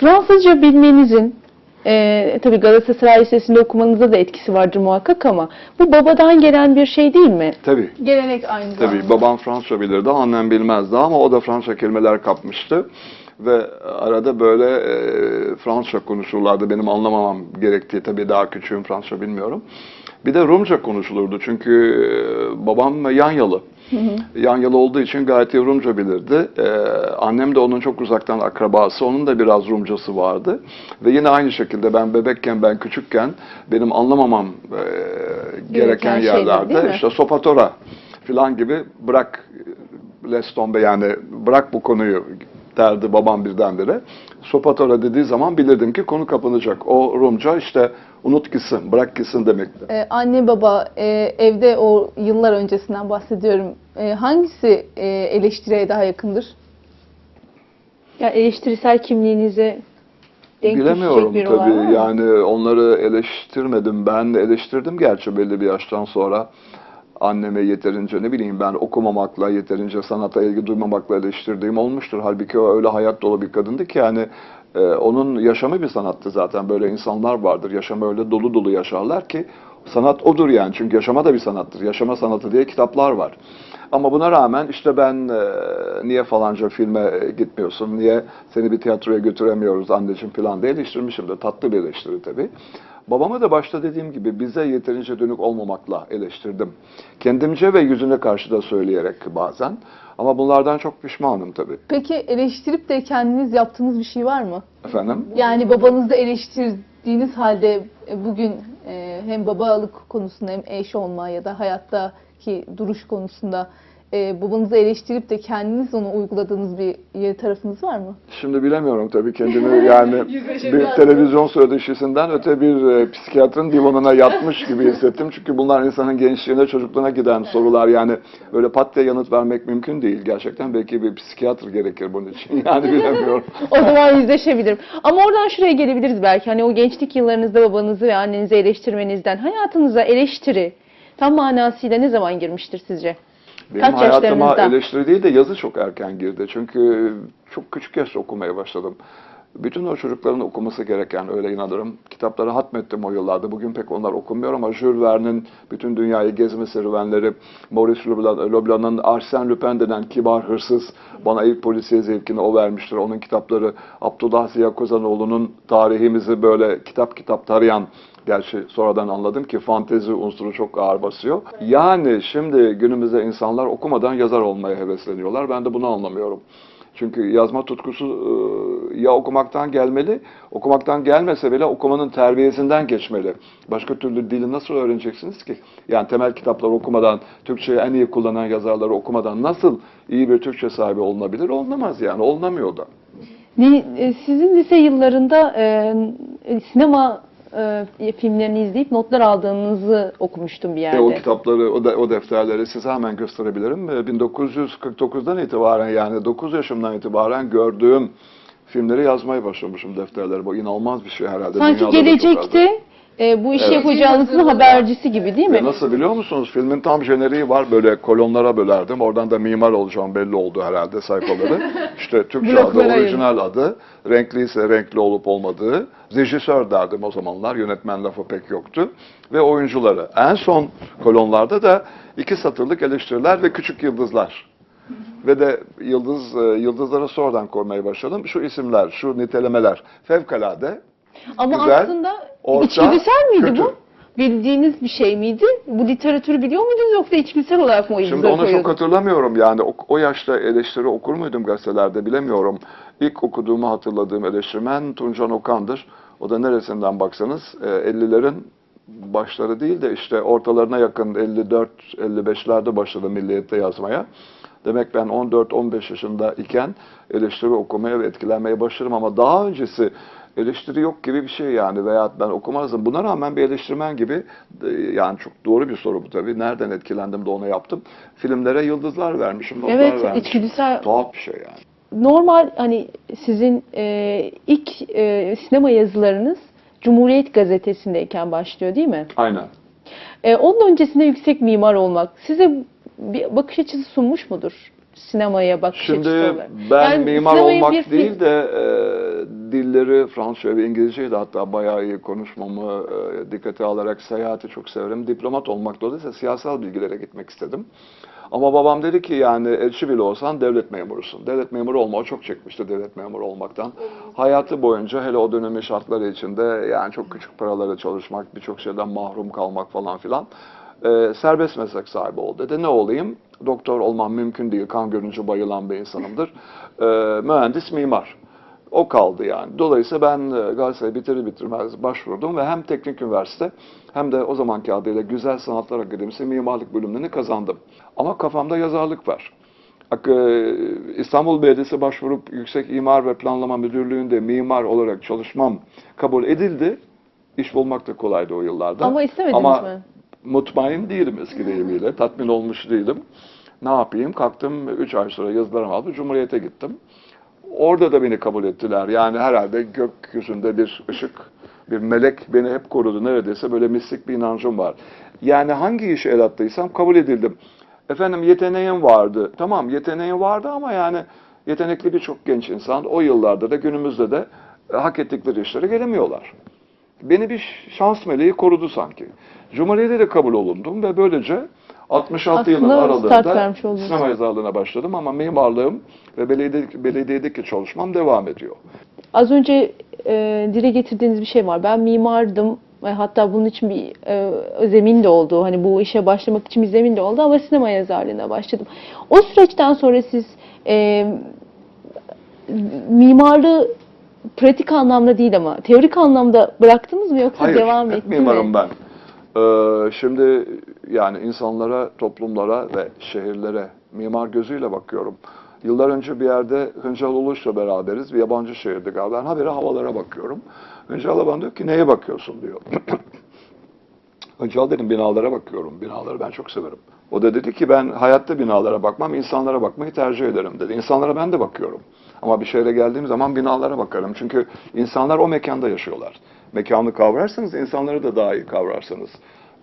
Fransızca bilmenizin e, tabii Galatasaray Lisesi'nde okumanıza da etkisi vardır muhakkak ama bu babadan gelen bir şey değil mi? Tabii. Gelenek aynı zamanda. Tabii babam Fransızca bilirdi, annem bilmezdi ama o da Fransızca kelimeler kapmıştı. Ve arada böyle e, Fransızca konuşurlardı benim anlamamam gerektiği tabii daha küçüğüm Fransızca bilmiyorum. Bir de Rumca konuşulurdu çünkü e, babam Yanyalı. Yanyalı olduğu için gayet iyi Rumca bilirdi. E, annem de onun çok uzaktan akrabası, onun da biraz Rumcası vardı. Ve yine aynı şekilde ben bebekken, ben küçükken benim anlamamam e, gereken şeyler, yerlerde mi? işte sopatora filan gibi bırak Les tombe yani bırak bu konuyu derdi babam birdenbire. Sopatora dediği zaman bilirdim ki konu kapanacak. O Rumca işte unut gitsin, bırak gitsin demekti. Ee, anne baba e, evde o yıllar öncesinden bahsediyorum. E, hangisi e, eleştiriye daha yakındır? Ya eleştirisel kimliğinize denk Bilemiyorum bir tabii. mı? Yani onları eleştirmedim. Ben eleştirdim gerçi belli bir yaştan sonra. Anneme yeterince ne bileyim ben okumamakla, yeterince sanata ilgi duymamakla eleştirdiğim olmuştur. Halbuki o öyle hayat dolu bir kadındı ki yani e, onun yaşamı bir sanattı zaten. Böyle insanlar vardır. Yaşamı öyle dolu dolu yaşarlar ki sanat odur yani. Çünkü yaşama da bir sanattır. Yaşama sanatı diye kitaplar var. Ama buna rağmen işte ben e, niye falanca filme gitmiyorsun, niye seni bir tiyatroya götüremiyoruz anneciğim falan diye eleştirmişim de tatlı bir eleştiri tabii. Babamı da başta dediğim gibi bize yeterince dönük olmamakla eleştirdim. Kendimce ve yüzüne karşı da söyleyerek bazen. Ama bunlardan çok pişmanım tabii. Peki eleştirip de kendiniz yaptığınız bir şey var mı? Efendim? Yani babanızı eleştirdiğiniz halde e, bugün e, hem babalık konusunda hem eş olma ya da hayattaki duruş konusunda e, babanızı eleştirip de kendiniz onu uyguladığınız bir yer tarafınız var mı? Şimdi bilemiyorum tabii kendimi yani bir televizyon söyleşisinden öte bir e, psikiyatrın divanına yatmış gibi hissettim. Çünkü bunlar insanın gençliğine, çocukluğuna giden sorular. Yani öyle pat diye yanıt vermek mümkün değil. Gerçekten belki bir psikiyatr gerekir bunun için. Yani bilemiyorum. O zaman yüzleşebilirim. Ama oradan şuraya gelebiliriz belki. Hani o gençlik yıllarınızda babanızı ve annenizi eleştirmenizden hayatınıza eleştiri tam manasıyla ne zaman girmiştir sizce? Benim Kaç hayatıma eleştiri değil de yazı çok erken girdi. Çünkü çok küçük yaşta okumaya başladım. Bütün o çocukların okuması gereken öyle inanırım. Kitapları hatmettim o yıllarda. Bugün pek onlar okunmuyor ama Jules Verne'in bütün dünyayı gezme serüvenleri, Maurice Leblanc- Leblanc'ın Arsène Lupin denen kibar hırsız bana ilk polisiye zevkini o vermiştir. Onun kitapları Abdullah Ziya Kozanoğlu'nun tarihimizi böyle kitap kitap tarayan Gerçi sonradan anladım ki fantezi unsuru çok ağır basıyor. Yani şimdi günümüzde insanlar okumadan yazar olmaya hevesleniyorlar. Ben de bunu anlamıyorum. Çünkü yazma tutkusu e, ya okumaktan gelmeli, okumaktan gelmese bile okumanın terbiyesinden geçmeli. Başka türlü dili nasıl öğreneceksiniz ki? Yani temel kitapları okumadan, Türkçeyi en iyi kullanan yazarları okumadan nasıl iyi bir Türkçe sahibi olunabilir? Olunamaz yani, olunamıyor da. E, Sizin lise yıllarında e, sinema e, filmlerini izleyip notlar aldığınızı okumuştum bir E, o yerde. kitapları, o, de, o defterleri size hemen gösterebilirim. E, 1949'dan itibaren yani 9 yaşımdan itibaren gördüğüm filmleri yazmaya başlamışım defterleri. Bu inanılmaz bir şey herhalde. Sanki Dünyada gelecekte e, bu işi Evet. yapacağınızın habercisi gibi değil mi? Ve nasıl biliyor musunuz? Filmin tam jeneriği var. Böyle kolonlara bölerdim. Oradan da mimar olacağım belli oldu herhalde sayfaları. İşte Türkçe adı, orijinal adı. Renkli ise renkli olup olmadığı. Rejisör derdim o zamanlar. Yönetmen lafı pek yoktu. Ve oyuncuları. En son kolonlarda da iki satırlık eleştiriler ve küçük yıldızlar. Ve de yıldız e, yıldızları sonradan koymaya başladım. Şu isimler, şu nitelemeler fevkalade Ama güzel, aslında orta, içgüdüsel miydi kötü. bu? Bildiğiniz bir şey miydi? Bu literatürü biliyor muydunuz yoksa içgüdüsel olarak mı o Şimdi onu çok koyuyordunuz? hatırlamıyorum yani o, o yaşta eleştiri okur muydum gazetelerde bilemiyorum. İlk okuduğumu hatırladığım eleştirmen Tuncan Okan'dır. O da neresinden baksanız e, 50'lerin başları değil de işte ortalarına yakın 54-55'lerde başladı Milliyet'te yazmaya. Demek ben 14-15 yaşında iken eleştiri okumaya ve etkilenmeye başladım ama daha öncesi eleştiri yok gibi bir şey yani veya ben okumazdım. Buna rağmen bir eleştirmen gibi e, yani çok doğru bir soru bu tabii. Nereden etkilendim de onu yaptım. Filmlere yıldızlar vermişim, notlar Evet, vermişim. içgüdüsel. Tuhaf bir şey yani. Normal hani sizin e, ilk e, sinema yazılarınız Cumhuriyet Gazetesi'ndeyken başlıyor değil mi? Aynen. E, onun öncesinde yüksek mimar olmak size bir bakış açısı sunmuş mudur? Sinemaya bakış Şimdi açısı olarak. ben Yani mimar olmak bir değil de e, dilleri Fransızca ve İngilizceyi de hatta bayağı iyi konuşmamı e, dikkate alarak seyahati çok severim. Diplomat olmak dolayısıyla siyasal bilgilere gitmek istedim. Ama babam dedi ki yani elçi bile olsan devlet memurusun. Devlet memuru olma o çok çekmişti devlet memuru olmaktan. Hayatı boyunca hele o dönemin şartları içinde yani çok küçük paralara çalışmak, birçok şeyden mahrum kalmak falan filan. e, serbest meslek sahibi ol dedi. Ne olayım? Doktor olmam mümkün değil. Kan görünce bayılan bir insanımdır. E, mühendis, mimar. O kaldı yani. Dolayısıyla ben e, Galatasaray bitirir bitirmez başvurdum ve hem teknik üniversite hem de o zamanki adıyla Güzel Sanatlar Akademisi mimarlık bölümlerini kazandım. Ama kafamda yazarlık var. E, İstanbul Belediyesi başvurup Yüksek İmar ve Planlama Müdürlüğü'nde mimar olarak çalışmam kabul edildi. İş bulmak da kolaydı o yıllarda. Ama istemediniz Ama mi? mutmain değilim eski deyimiyle. Tatmin olmuş değilim. Ne yapayım? Kalktım 3 ay sonra yazılarımı aldım. Cumhuriyet'e gittim. Orada da beni kabul ettiler. Yani herhalde gökyüzünde bir ışık, bir melek beni hep korudu. Neredeyse böyle mistik bir inancım var. Yani hangi işe el attıysam kabul edildim. Efendim yeteneğim vardı. Tamam yeteneğim vardı ama yani yetenekli birçok genç insan o yıllarda da günümüzde de e, hak ettikleri işlere gelemiyorlar. Beni bir şans meleği korudu sanki. Cumhuriyet'e de kabul olundum ve böylece 66 yılın Aslında start aralığında sinema yazarlığına başladım ama mimarlığım ve belediyedeki, belediyedeki çalışmam devam ediyor. Az önce e, dile getirdiğiniz bir şey var. Ben mimardım. Hatta bunun için bir e, zemin de oldu. Hani bu işe başlamak için bir zemin de oldu ama sinema yazarlığına başladım. O süreçten sonra siz e, mimarlığı pratik anlamda değil ama teorik anlamda bıraktınız mı yoksa Hayır, devam hep etti mimarım mi? ben. Ee, şimdi yani insanlara, toplumlara ve şehirlere mimar gözüyle bakıyorum. Yıllar önce bir yerde Hıncal Uluş'la beraberiz. Bir yabancı şehirde galiba. Ben habire havalara bakıyorum. Hıncal bana diyor ki neye bakıyorsun diyor. Hıncal dedim binalara bakıyorum. Binaları ben çok severim. O da dedi ki ben hayatta binalara bakmam, insanlara bakmayı tercih ederim dedi. İnsanlara ben de bakıyorum. Ama bir şehre geldiğim zaman binalara bakarım. Çünkü insanlar o mekanda yaşıyorlar. Mekanı kavrarsanız insanları da daha iyi kavrarsınız.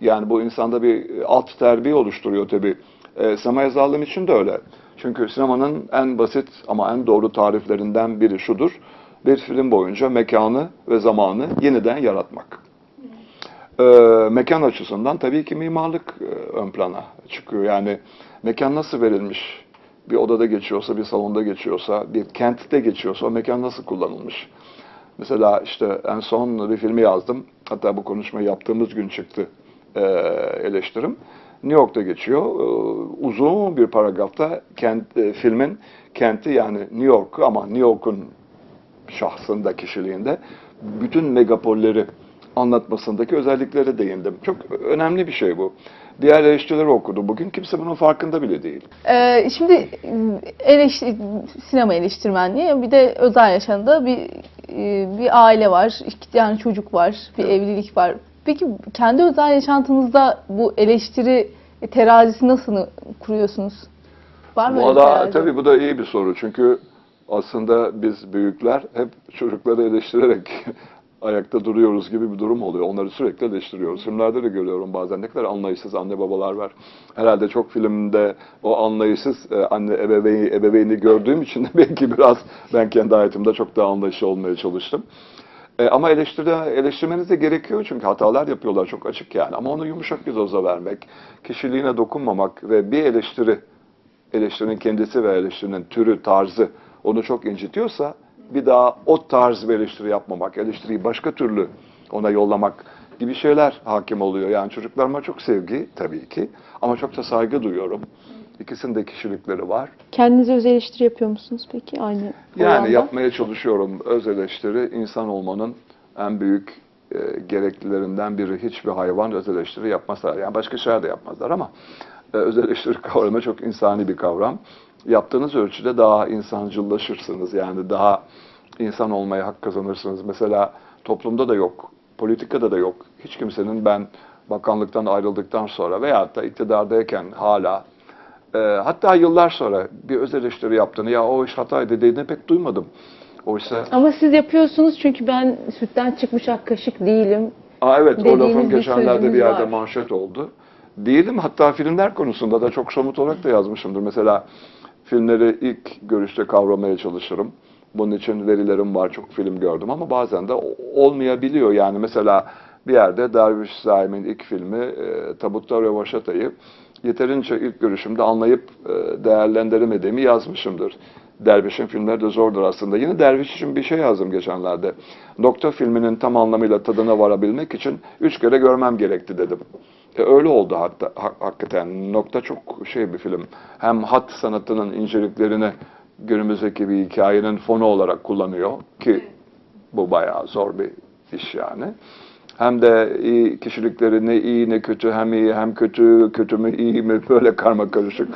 Yani bu insanda bir alt terbiye oluşturuyor tabii. E, sinema yazarlığım için de öyle. Çünkü sinemanın en basit ama en doğru tariflerinden biri şudur. Bir film boyunca mekanı ve zamanı yeniden yaratmak. Ee, mekan açısından tabii ki mimarlık e, ön plana çıkıyor. Yani mekan nasıl verilmiş? Bir odada geçiyorsa, bir salonda geçiyorsa, bir kentte geçiyorsa o mekan nasıl kullanılmış? Mesela işte en son bir filmi yazdım. Hatta bu konuşmayı yaptığımız gün çıktı e, eleştirim. New York'ta geçiyor. Ee, uzun bir paragrafta kent, e, filmin kenti yani New York ama New York'un şahsında, kişiliğinde bütün megapolleri anlatmasındaki özelliklere değindim. Çok önemli bir şey bu. Diğer eleştirileri okudum bugün. Kimse bunun farkında bile değil. Ee, şimdi eleştir, sinema eleştirmenliği bir de özel yaşamda bir e, bir aile var, iki tane çocuk var, bir Evet. evlilik var. Peki kendi özel yaşantınızda bu eleştiri terazisi nasıl kuruyorsunuz? Var mı Bu da, tabii bu da iyi bir soru. Çünkü aslında biz büyükler hep çocukları eleştirerek ayakta duruyoruz gibi bir durum oluyor. Onları sürekli eleştiriyoruz. Filmlerde de görüyorum bazen ne kadar anlayışsız anne babalar var. Herhalde çok filmde o anlayışsız e, anne ebeveyni, ebeveyni gördüğüm için de belki biraz ben kendi hayatımda çok daha anlayışlı olmaya çalıştım. E, ama eleştiri, eleştirmeniz de gerekiyor çünkü hatalar yapıyorlar çok açık yani. Ama onu yumuşak bir doza vermek, kişiliğine dokunmamak ve bir eleştiri, eleştirinin kendisi ve eleştirinin türü, tarzı onu çok incitiyorsa bir daha o tarz bir eleştiri yapmamak, eleştiriyi başka türlü ona yollamak gibi şeyler hakim oluyor. Yani çocuklarıma çok sevgi tabii ki ama çok da saygı duyuyorum. İkisinin de kişilikleri var. Kendinize öz eleştiri yapıyor musunuz peki aynı Yani oranda? yapmaya çalışıyorum. Öz eleştiri insan olmanın en büyük e, gereklilerinden biri. Hiçbir hayvan öz eleştiri yapmazlar. Yani başka şeyler de yapmazlar ama e, öz eleştiri kavramı çok insani bir kavram. Yaptığınız ölçüde daha insancıllaşırsınız. Yani daha insan olmaya hak kazanırsınız. Mesela toplumda da yok, politikada da yok. Hiç kimsenin ben bakanlıktan ayrıldıktan sonra veyahut da iktidardayken hala e, hatta yıllar sonra bir öz eleştiri yaptığını ya o iş hataydı dediğini pek duymadım. Oysa Ama siz yapıyorsunuz çünkü ben sütten çıkmış ak kaşık değilim. Aa, evet o bir geçenlerde bir yerde var. manşet oldu. Değilim hatta filmler konusunda da çok somut olarak da yazmışımdır. Mesela filmleri ilk görüşte kavramaya çalışırım. Bunun için verilerim var, çok film gördüm ama bazen de olmayabiliyor. Yani mesela bir yerde Derviş Zaim'in ilk filmi e, Tabutta Rövaşata'yı yeterince ilk görüşümde anlayıp e, değerlendiremediğimi yazmışımdır. Derviş'in filmleri de zordur aslında. Yine Derviş için bir şey yazdım geçenlerde. Nokta filminin tam anlamıyla tadına varabilmek için üç kere görmem gerekti dedim. E, öyle oldu hatta ha- hakikaten. Nokta çok şey bir film. Hem hat sanatının inceliklerini günümüzdeki bir hikayenin fonu olarak kullanıyor ki bu bayağı zor bir iş yani. Hem de iyi kişilikleri ne iyi ne kötü hem iyi hem kötü kötü mü iyi mi böyle karma karışık.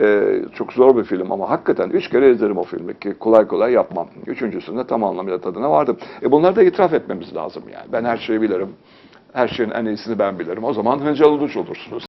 Ee, çok zor bir film ama hakikaten üç kere izlerim o filmi ki kolay kolay yapmam. Üçüncüsünde tam anlamıyla tadına vardım. E bunları da itiraf etmemiz lazım yani. Ben her şeyi bilirim. Her şeyin en iyisini ben bilirim. O zaman Hıncal Uluç olursunuz.